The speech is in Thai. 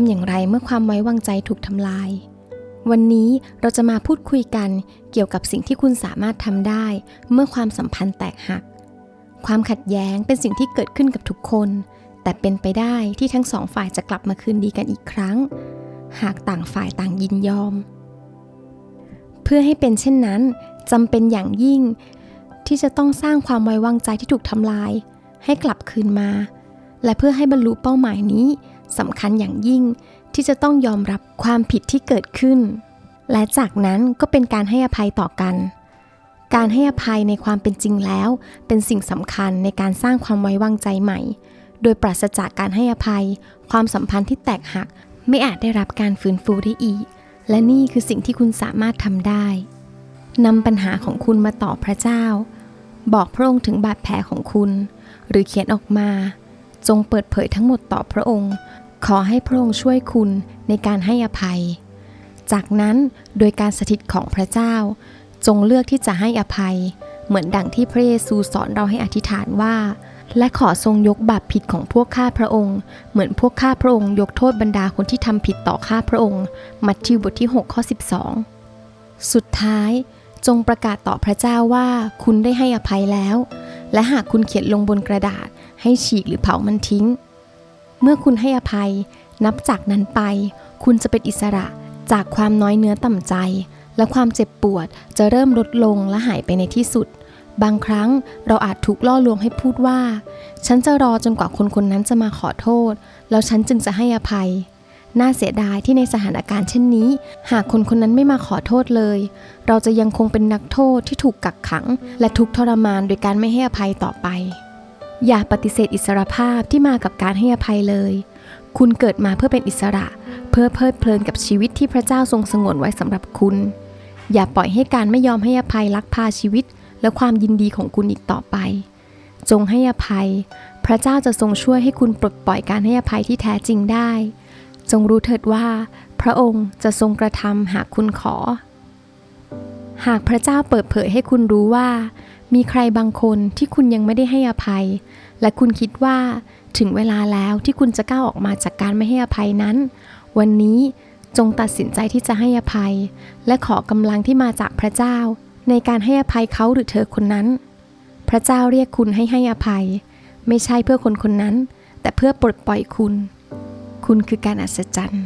ำอย่างไรเมื่อความไว้วางใจถูกทำลาย วันนี้เราจะมาพูดคุยกันเกี่ยวกับสิ่งที่คุณสามารถทำได้ เมื่อความสัมพันธ์แตกหัก ความขัดแย้งเป็นสิ่งที่เกิดขึ้นกับทุกคน แต่เป็นไปได้ที่ทั้งสองฝ่ายจะกลับมาคืนดีกันอีกครั้ง หากต่างฝ่ายต่างยินยอม เพื่อให้เป็นเช่นนั้นจำเป็นอย่างยิ่ง ที่จะต้องสร้างความไว้วางใจที่ถูกทำลาย ให้กลับคืนมา และเพื่อให้บรรลุเป้าหมายนี้ สำคัญอย่างยิ่งที่จะต้องยอมรับความผิดที่เกิดขึ้น และจากนั้นก็เป็นการให้อภัยต่อกัน การให้อภัยในความเป็นจริงแล้ว เป็นสิ่งสำคัญในการสร้างความไว้วางใจใหม่ โดยปราศจากการให้อภัย ความสัมพันธ์ที่แตกหัก ไม่อาจได้รับการฟื้นฟูได้อีก และนี่คือสิ่งที่คุณสามารถทำได้นำปัญหาของคุณมาต่อพระเจ้า บอกพระองค์ถึงบาดแผลของคุณ หรือเขียนออกมา จงเปิดเผยทั้งหมดต่อพระองค์ ขอให้พระองค์ช่วยคุณในการให้อภัย จากนั้นโดยการสถิตของพระเจ้า จงเลือกที่จะให้อภัย เหมือนดังที่พระเยซูสอนเราให้อธิษฐานว่า และขอทรงยกบาปผิดของพวกข้าพระองค์ เหมือนพวกข้าพระองค์ยกโทษบรรดาคนที่ทำผิดต่อข้าพระองค์ มัทธิวบทที่6ข้อ12 สุดท้ายจงประกาศต่อพระเจ้าว่าคุณได้ให้อภัยแล้ว และหากคุณเขียนลงบนกระดาษ ให้ฉีกหรือเผามันทิ้ง เมื่อคุณให้อภัย นับจากนั้นไป คุณจะเป็นอิสระจากความน้อยเนื้อต่ำใจ และความเจ็บปวดจะเริ่มลดลงและหายไปในที่สุด บางครั้งเราอาจถูกล่อลวงให้พูดว่า ฉันจะรอจนกว่าคนคนนั้นจะมาขอโทษ แล้วฉันจึงจะให้อภัย น่าเสียดายที่ในสถานการณ์เช่นนี้ หากคนคนนั้นไม่มาขอโทษเลย เราจะยังคงเป็นนักโทษที่ถูกกักขัง และทุกทรมานโดยการไม่ให้อภัยต่อไป อย่าปฏิเสธอิสรภาพที่มากับการให้อภัยเลย คุณเกิดมาเพื่อเป็นอิสระ เพื่อเพลิดเพลินกับชีวิตที่พระเจ้าทรงสงวนไว้สำหรับคุณ อย่าปล่อยให้การไม่ยอมให้อภัยลักพาชีวิต และความยินดีของคุณอีกต่อไป จงให้อภัย พระเจ้าจะทรงช่วยให้คุณปลดปล่อยการให้อภัยที่แท้จริงได้ จงรู้เถิดว่า พระองค์จะทรงกระทำหากคุณขอ หากพระเจ้าเปิดเผยให้คุณรู้ว่า มีใครบางคนที่คุณยังไม่ได้ให้อภัย และคุณคิดว่าถึงเวลาแล้วที่คุณจะก้าวออกมาจากการไม่ให้อภัยนั้น วันนี้จงตัดสินใจที่จะให้อภัย และขอกำลังที่มาจากพระเจ้า ในการให้อภัยเขาหรือเธอคนนั้น พระเจ้าเรียกคุณให้ให้อภัย ไม่ใช่เพื่อคนคนนั้น แต่เพื่อปลดปล่อยคุณ คุณคือการอัศจรรย์